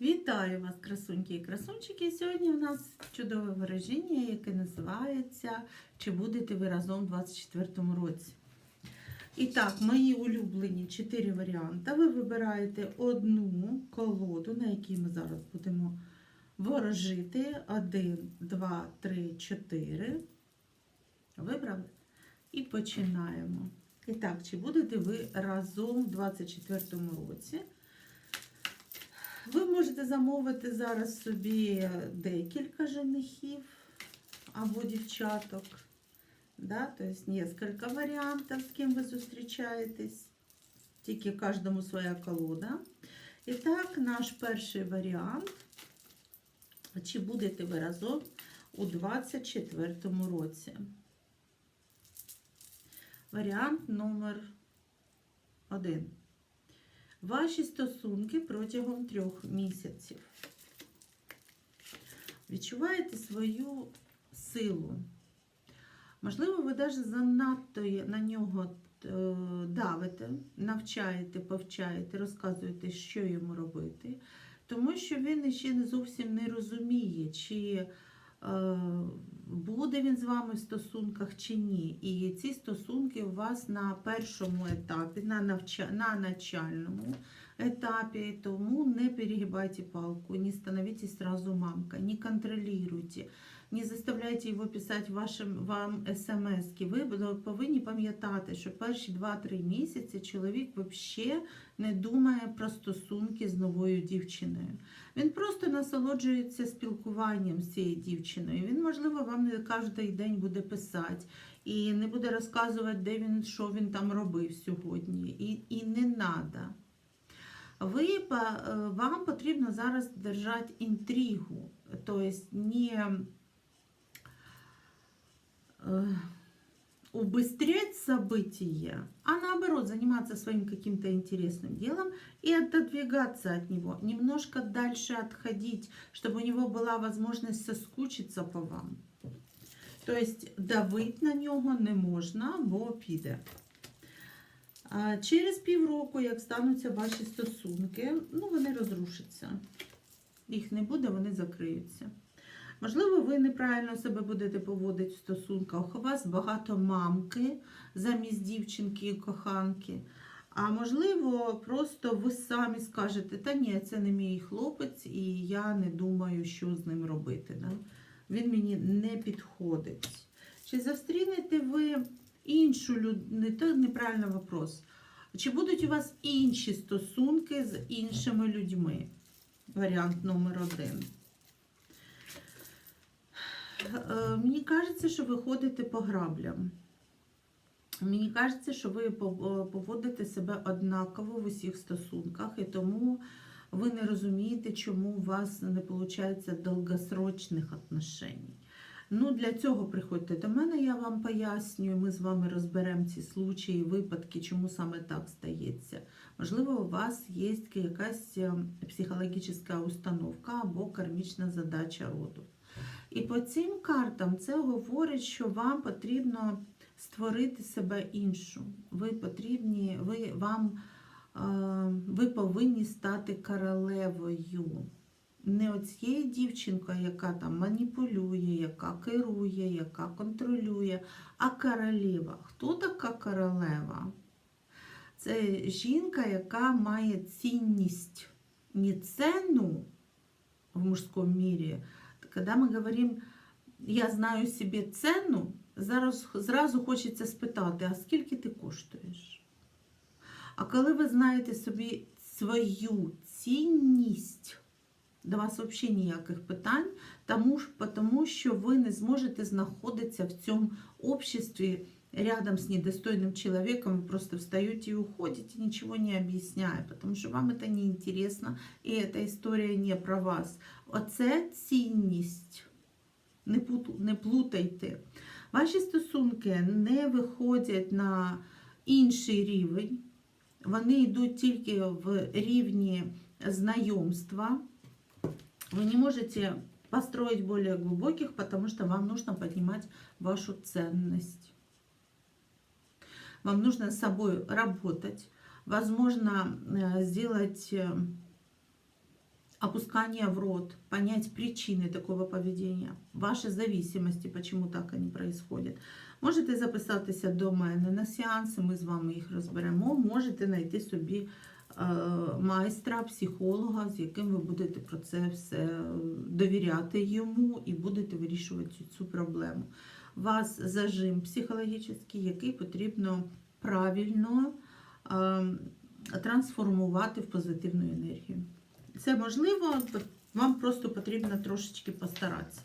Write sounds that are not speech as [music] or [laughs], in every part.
Вітаю вас, красуньки і красунчики. Сьогодні у нас чудове вираження, яке називається Чи будете ви разом у 2024 році? І так, мої улюблені чотири варіанти. Ви вибираєте одну колоду, на якій ми зараз будемо ворожити. Один, два, три, чотири. Вибрали? І починаємо. І так, чи будете ви разом у 2024 році? Ви можете замовити зараз собі декілька женихів або дівчаток. Да? Тобто несколько варіантів, з ким ви зустрічаєтесь. Тільки кожному своя колода. І так, наш перший варіант. Чи будете ви разом у 2024 році? Варіант номер один. Ваші стосунки протягом трьох місяців. Відчуваєте свою силу. Можливо, ви навіть занадто на нього е, давите, навчаєте, повчаєте, розказуєте, що йому робити, тому що він ще не зовсім не розуміє, чи буде він з вами в стосунках чи ні. І ці стосунки у вас на першому етапі, на, навча... на начальному етапі, тому не перегибайте палку, не становитесь сразу мамка, не контролируйте, не заставляйте його писати вашим, вам смс. Ви повинні пам'ятати, що перші 2-3 місяці чоловік взагалі не думає про стосунки з новою дівчиною. Він просто насолоджується спілкуванням з цією дівчиною. Він, можливо, вам не кожен день буде писати і не буде розказувати, де він, що він там робив сьогодні. І, і не треба. Ви, вам потрібно зараз держати інтригу, тобто не убыстрять события, а наоборот заниматься своим каким-то интересным делом и отодвигаться от него, немножко дальше отходить, чтобы у него была возможность соскучиться по вам. То есть давить на нього не можна, бо піде. А через півроку, як стануться ваші стосунки, ну вони розрушаться. Їх не буде, вони закриються. Можливо, ви неправильно себе будете поводити в стосунках. У вас багато мамки замість дівчинки і коханки. А можливо, просто ви самі скажете, та ні, це не мій хлопець, і я не думаю, що з ним робити. Да? Він мені не підходить. Чи зустрінете ви іншу людину? Це неправильний вопрос. Чи будуть у вас інші стосунки з іншими людьми? Варіант номер один. Мені кажеться, що ви ходите по граблям. Мені кажеться, що ви поводите себе однаково в усіх стосунках, і тому ви не розумієте, чому у вас не виходить довгосрочних отношень. Ну, Для цього приходьте до мене, я вам пояснюю, ми з вами розберемо ці случаї, випадки, чому саме так стається. Можливо, у вас є якась психологічна установка або кармічна задача роду. І по цим картам це говорить, що вам потрібно створити себе іншу. Ви потрібні, ви, вам, ви повинні стати королевою. Не оцією дівчинкою, яка там маніпулює, яка керує, яка контролює, а королева. Хто така королева? Це жінка, яка має цінність, не цену в мужському мірі. Когда ми говоримо, я знаю собі ціну, зараз зразу хочеться спитати, а скільки ти коштуєш? А коли ви знаєте собі свою цінність, до вас взагалі ніяких питань, тому, тому що ви не зможете знаходитися в цьому обществі рядом с недостойным человеком, вы просто встаете и уходите, ничего не объясняя, потому что вам это не интересно, и эта история не про вас. Оце цінність. Не, не плутайте. Ваші стосунки не виходять на інший рівень, вони йдуть тільки в рівні знайомства. Вы не можете построить более глубоких, потому что вам нужно поднимать вашу ценность. Вам нужно с собой работать. Возможно, сделать опускание в рот, понять причины такого поведения, ваши зависимости, почему так они происходят. Можете записатися до мене на сеанси, ми з вами їх розберемо. Можете знайти собі е, майстра, психолога, з яким ви будете про це все е, довіряти йому і будете вирішувати цю- проблему. У вас зажим психологічний, який потрібно правильно е, трансформувати в позитивну енергію. Це можливо, вам просто потрібно трошечки постаратися.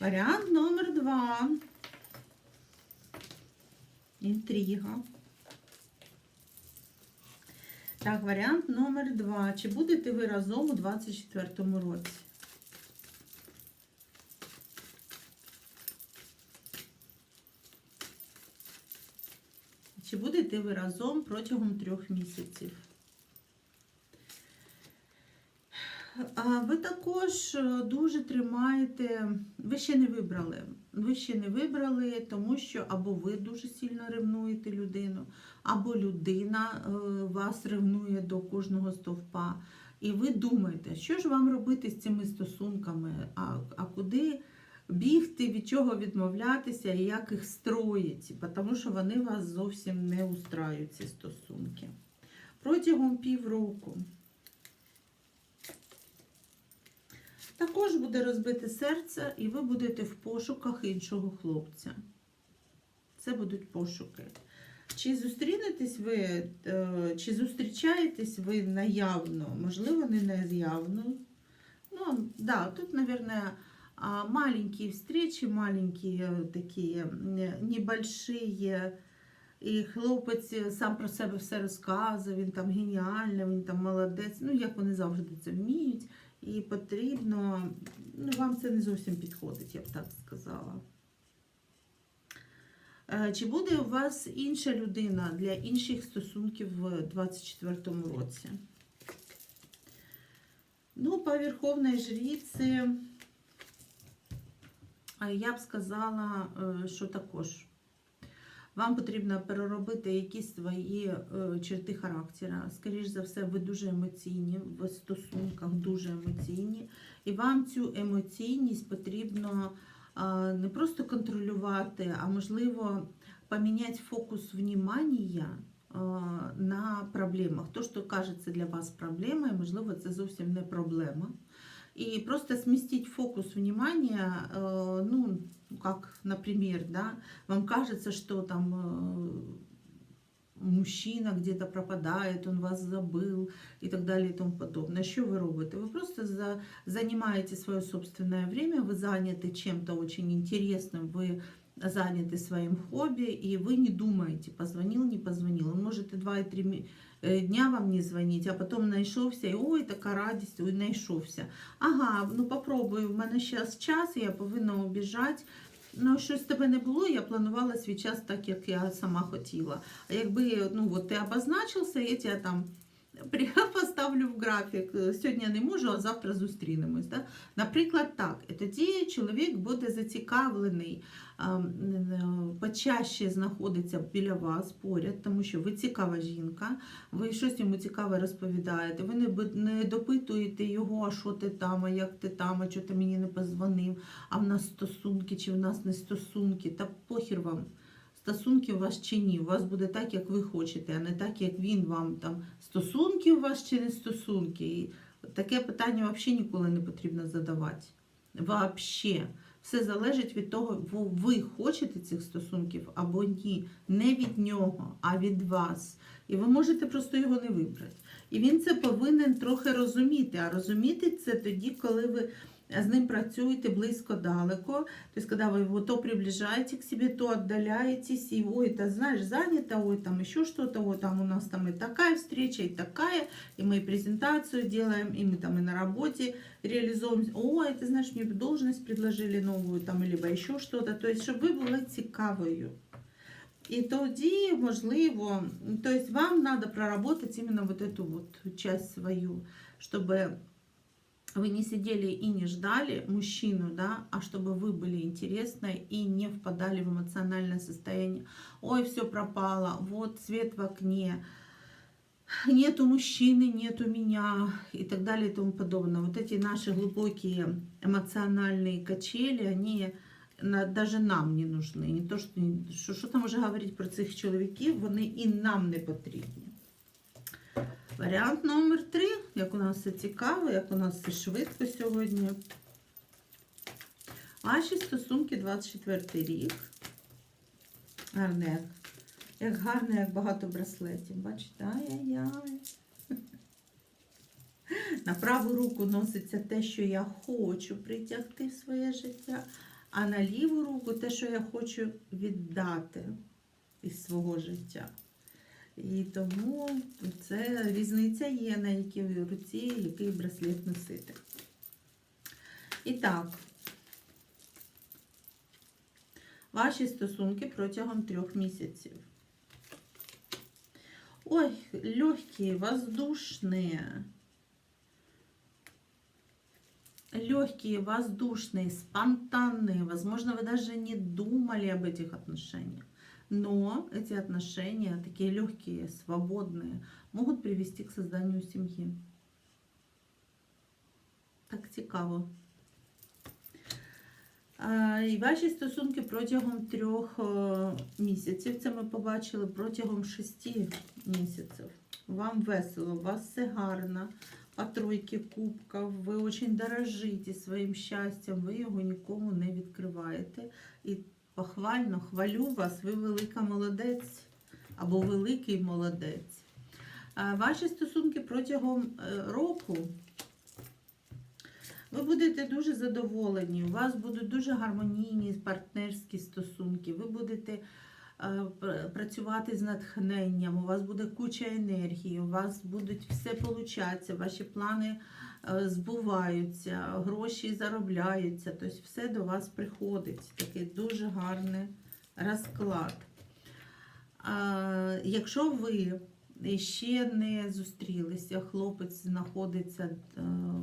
Варіант номер два. Інтрига. Так, варіант номер два. Чи будете ви разом у 24-му році? Чи будете ви разом протягом трьох місяців? А Ви також е, дуже тримаєте, ви ще не вибрали. Ви ще не вибрали, тому що або ви дуже сильно ревнуєте людину, або людина е, вас ревнує до кожного стовпа. І ви думаєте, що ж вам робити з цими стосунками, а, а куди бігти, від чого відмовлятися і як їх строїти, тому що вони вас зовсім не устраюють, ці стосунки. Протягом півроку. Також буде розбите серце, і ви будете в пошуках іншого хлопця. Це будуть пошуки. Чи зустрінетесь ви, е, чи зустрічаєтесь ви наявно? Можливо, не наявно. Ну, да, тут, а, маленькие встречи, маленькие э, такі э, небольшие. І хлопець е, сам про себе все розказує, він там геніальний, він там молодець. Ну, як вони завжди це вміють. І потрібно, ну, вам це не зовсім підходить, я б так сказала. Е, Чи буде у вас інша людина для інших стосунків в 24-му році? Ну, по Верховній жриці, а я б сказала, е, що також. Вам потрібно переробити якісь свої е, черти характера. Скоріше за все, ви дуже емоційні в стосунках, дуже емоційні. І вам цю емоційність потрібно не просто контролювати, а можливо поміняти фокус внимання на проблемах. То, що кажеться для вас проблемою, можливо, це зовсім не проблема. И просто сместить фокус внимания, э, ну, как, например, да, вам кажется, что там э, мужчина где-то пропадает, он вас забыл и так далее и тому подобное. Что вы робите? Вы просто за, занимаете свое собственное время, вы заняты чем-то очень интересным, вы заняты своим хобби, и вы не думаете, позвонил, не позвонил. Он может и 2-3 дня вам не звонить, а потом знайшовся, і ой, така радість, ой, знайшовся. Ага, ну попробую, в мене зараз час, я повинна обіжати. Ну, щось тебе не було, я планувала свій час так, як я сама хотіла. А якби ну, от ти обозначився, я тебе там [laughs] поставлю в графік. Сьогодні я не можу, а завтра зустрінемось. Да? Наприклад, так. І тоді чоловік буде зацікавлений, почаще знаходиться біля вас поряд, тому що ви цікава жінка, ви щось йому цікаве розповідаєте, ви не, не допитуєте його, а що ти там, а як ти там, а чого ти мені не позвонив, а в нас стосунки чи в нас не стосунки, та похір вам. Стосунки у вас чи ні, у вас буде так, як ви хочете, а не так, як він вам там. Стосунки у вас чи не стосунки. І таке питання взагалі ніколи не потрібно задавати. Вообще. Все залежить від того, ви хочете цих стосунків або ні. Не від нього, а від вас. І ви можете просто його не вибрати. І він це повинен трохи розуміти. А розуміти це тоді, коли ви з ним працюєте близько-далеко. То есть, когда вы его то приближаете к себе, то отдаляетесь, и ой, это знаешь, занято, ой, там еще что-то, ой, там у нас там и такая встреча, и такая, и мы и презентацию делаем, и мы там и на работе реализуем, ой, ты знаешь, мне должность предложили новую, там, либо еще что-то, то есть, щоб ви були цікавою. І тоді, можливо, то есть вам надо проработать именно вот эту вот часть свою, чтобы вы не сидели и не ждали мужчину, да, а чтобы вы были интересны и не впадали в эмоциональное состояние. Ой, все пропало, вот свет в окне. нету мужчины, нету меня и так далее и тому подобное. Вот эти наши глубокие эмоциональные качели, они на- даже нам не нужны. Не то, що, що, що там вже говорити про цих чоловіків, вони і нам не потрібні. Варіант номер три, як у нас все цікаво, як у нас все швидко сьогодні. Ваші стосунки 24 рік. Гарне, як, як гарне, як багато браслетів. Бачите, ай-яй-яй. На праву руку носиться те, що я хочу притягти в своє життя, а на ліву руку те, що я хочу віддати із свого життя. І тому це різниця є, на якій руці який браслет носити. І так, ваші стосунки протягом трьох місяців. Ой, легкі, воздушні. Легкие, воздушные, спонтанные. Возможно, вы даже не думали об этих отношениях. Но эти отношения, такие легкие, свободные, могут привести к созданию семьи. Так цікаво. І ваші стосунки протягом трьох е, місяців, це ми побачили протягом шести місяців. Вам весело, у вас все гарно, по тройки кубків, ви дуже дорожите своїм щастям, ви його нікому не відкриваєте. І похвально хвалю вас, ви велика молодець або великий молодець. Ваші стосунки протягом е, року. Ви будете дуже задоволені, у вас будуть дуже гармонійні партнерські стосунки, ви будете працювати з натхненням, у вас буде куча енергії, у вас будуть все получатися, ваші плани е, збуваються, гроші заробляються, тобто все до вас приходить. Такий дуже гарний розклад. Якщо ви ще не зустрілися, хлопець знаходиться е,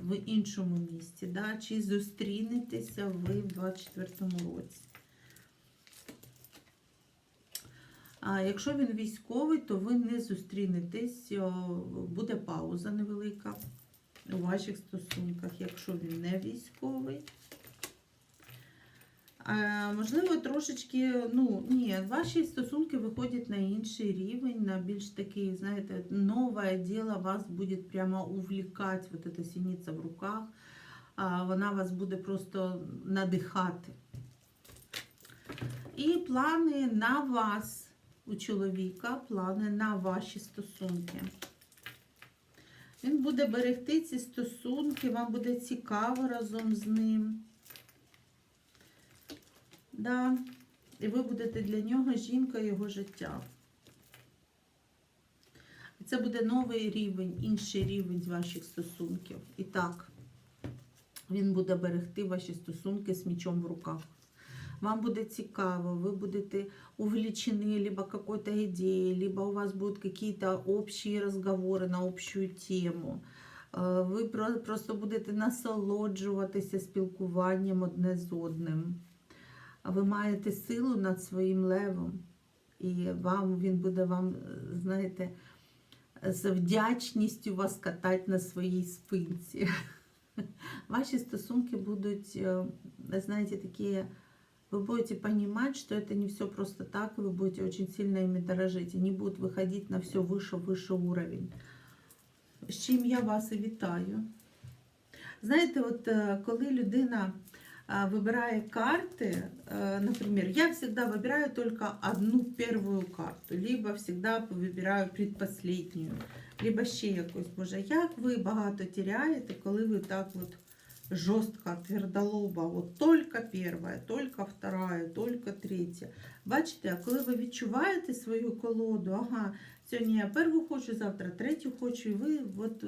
в іншому місті, да? чи зустрінетеся ви в 24-му році. А якщо він військовий, то ви не зустрінетесь, буде пауза невелика у ваших стосунках, якщо він не військовий. Можливо, трошечки, ну, ні, ваші стосунки виходять на інший рівень, на більш такий, знаєте, нове діло вас буде прямо увлікати, вот эта синиця в руках, вона вас буде просто надихати. І плани на вас, у чоловіка, плани на ваші стосунки. Він буде берегти ці стосунки, вам буде цікаво разом з ним. Да. І ви будете для нього жінка його життя. І Це буде новий рівень, інший рівень ваших стосунків. І так, він буде берегти ваші стосунки з мічом в руках. Вам буде цікаво, ви будете увлечены либо какой-то идеей, либо у вас будут какие-то общие разговоры на общую тему. Е, Ви просто будете насолоджуватися спілкуванням одне з одним. Ви маєте силу над своїм левом, і вам він буде вам, е, знаєте, з вдячністю вас катати на своїй спинці. [laughs] Ваші стосунки будуть, е, знаєте, такі, вы будете понимать, что это не все просто так, и вы будете очень сильно ими дорожить. Они будут выходить на все выше, выше уровень. З чим я вас і вітаю. Знаєте, от е, коли людина а, выбирая карты, э, например, я всегда выбираю только одну первую карту, либо всегда вибираю предпоследнюю, либо ще якусь. Боже, як ви багато теряєте, коли ви так от жорстко, твердолоба, от тільки перша, тільки вторая, тільки третя. Бачите, коли ви відчуваєте свою колоду, ага, сьогодні я перву хочу, завтра третю хочу, і ви от,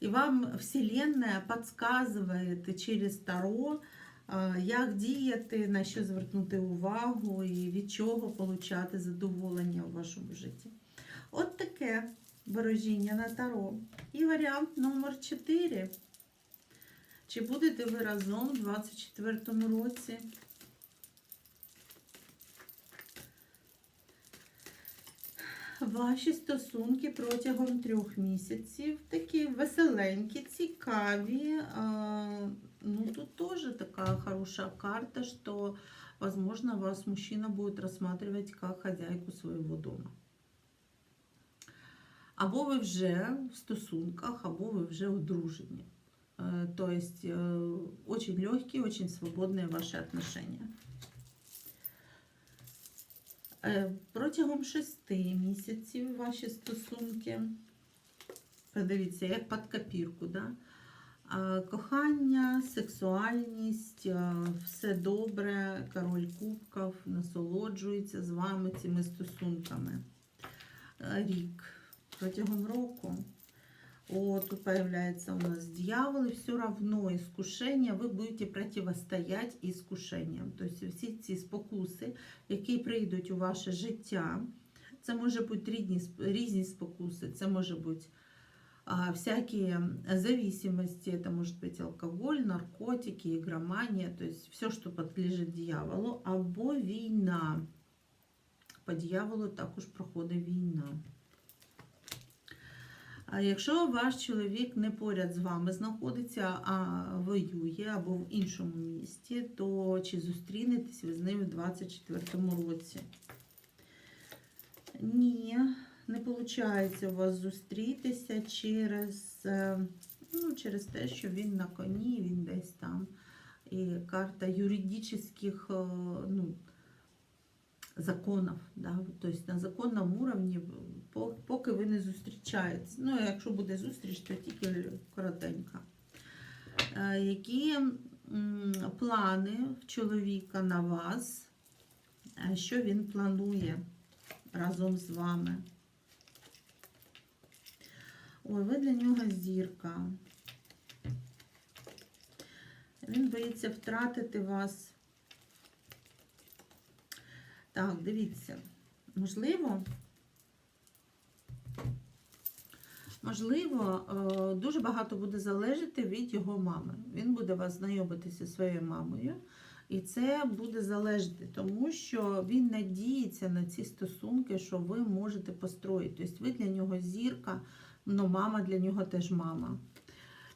і вам Вселенная підказує через Таро, як діяти, на що звернути увагу і від чого отримати задоволення у вашому житті. От таке ворожіння на таро. І варіант номер 4. Чи будете ви разом у 24 році? ваші стосунки протягом трьох місяців такі веселенькі, цікаві. Ну, тут тоже такая хорошая карта, что, возможно, вас мужчина будет рассматривать как хозяйку своего дома. Або ви вже в стосунках, або ви вже одружені. Е, То есть е, очень легкие, очень свободные ваши отношения. Е, Протягом шести місяців ваші стосунки. Подивіться, як під копірку, да? Кохання, сексуальність, все добре, король кубків насолоджується з вами цими стосунками. Рік протягом року. О, тут появляется у нас дьявол, и все равно искушение, ви будете противостоять искушенням. Тобто всі ці спокуси, які прийдуть у ваше життя, це може бути різні, різні спокуси, це може бути а, всякие зависимости, это может быть алкоголь, наркотики, игромания, то есть все, что подлежит дьяволу, або війна. По дьяволу також проходить війна. А якщо ваш чоловік не поряд з вами знаходиться, а воює або в іншому місті, то чи зустрінетесь ви з ним у 24-му році? Ні, не виходить у вас зустрітися через, е, ну, через те, що він на коні, він десь там. І карта юридичних е, ну, законів. Да? Тобто на законному уровні, поки ви не зустрічаєтесь. Ну, якщо буде зустріч, то тільки коротенька. Е, Які плани чоловіка на вас? Е, Що він планує разом з вами? Ой, ви для нього зірка. Він боїться втратити вас. Так, дивіться. Можливо, можливо, е, дуже багато буде залежати від його мами. Він буде вас знайомитися зі своєю мамою, і це буде залежати, тому що він надіється на ці стосунки, що ви можете построїти. Тобто ви для нього зірка, але мама для нього теж мама.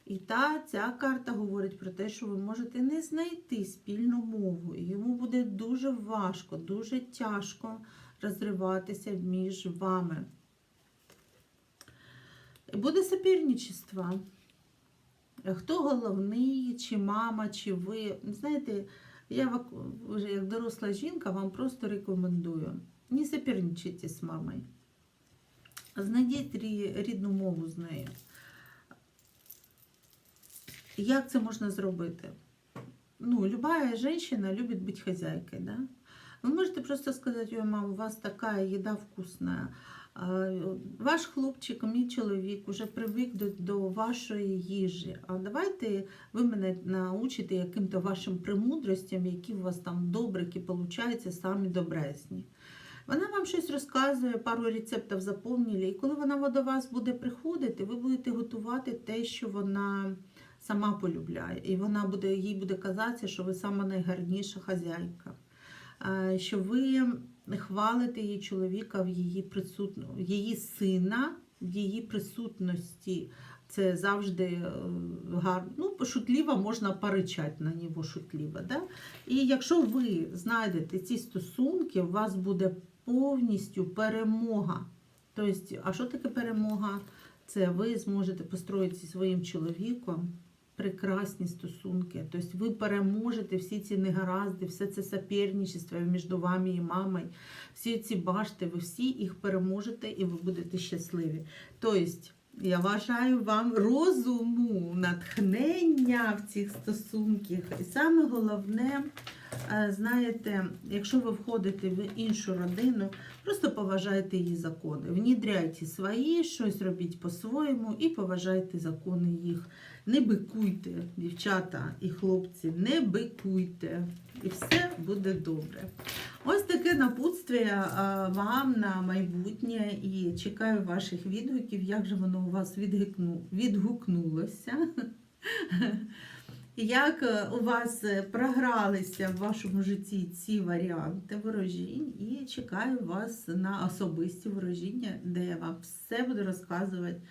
І та ця карта говорить про те, що ви можете не знайти спільну мову. Йому буде дуже важко, дуже тяжко розриватися між вами. Буде соперничество. Хто головний, чи мама, чи ви. Знаєте, я вже як доросла жінка вам просто рекомендую. Не соперничайте з мамою. Знайдіть рідну мову з нею. Як це можна зробити? Ну, любая женщина любит быть хозяйкой, да? Ви можете просто сказати, ой, мам, у вас така їда вкусна. Ваш хлопчик, мій чоловік, уже привик до, до вашої їжі. А давайте ви мене научите яким-то вашим премудростям, які у вас там добрики получаються, самі добрезні. Вона вам щось розказує, пару рецептів заповнили, і коли вона до вас буде приходити, ви будете готувати те, що вона сама полюбляє. І вона буде, їй буде казатися, що ви сама найгарніша хазяйка. Що ви хвалите її чоловіка в її присутно, її сина в її присутності. Це завжди е, гарно. Ну, пошутливо можна поричати на нього шутливо. Да? І якщо ви знайдете ці стосунки, у вас буде повністю перемога. Тобто, а що таке перемога? Це ви зможете построїти зі своїм чоловіком прекрасні стосунки. Тобто ви переможете всі ці негаразди, все це соперничество між вами і мамою, всі ці башти, ви всі їх переможете і ви будете щасливі. Тобто, я бажаю вам розуму, натхнення в цих стосунках. І саме головне, е, знаєте, якщо ви входите в іншу родину, просто поважайте її закони. Внідряйте свої, щось робіть по-своєму і поважайте закони їх. Не бикуйте, дівчата і хлопці, не бикуйте. І все буде добре. Ось таке напутствие вам на майбутнє і чекаю ваших відгуків, як же воно у вас відгукну, відгукнулося. Як е, у вас е, програлися в вашому житті ці варіанти ворожінь, і чекаю вас на особисті ворожіння, де я вам все буду розказувати,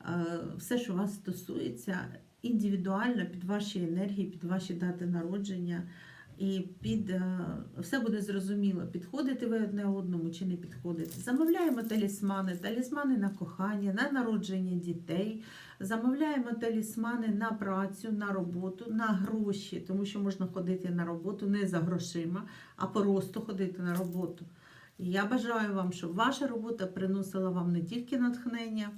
е, все, що вас стосується, індивідуально під ваші енергії, під ваші дати народження. І під е, все буде зрозуміло, підходите ви одне одному чи не підходите. Замовляємо талісмани, талісмани на кохання, на народження дітей. Замовляємо талісмани на працю, на роботу, на гроші, тому що можна ходити на роботу не за грошима, а просто ходити на роботу. І я бажаю вам, щоб ваша робота приносила вам не тільки натхнення,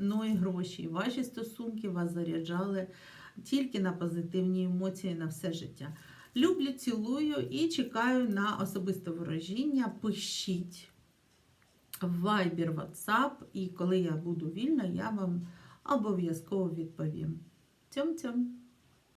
але й гроші. Ваші стосунки вас заряджали тільки на позитивні емоції на все життя. Люблю, цілую і чекаю на особисте ворожіння. Пишіть в Viber, WhatsApp, і коли я буду вільна, я вам обов'язково відповім. Цьом-цьом!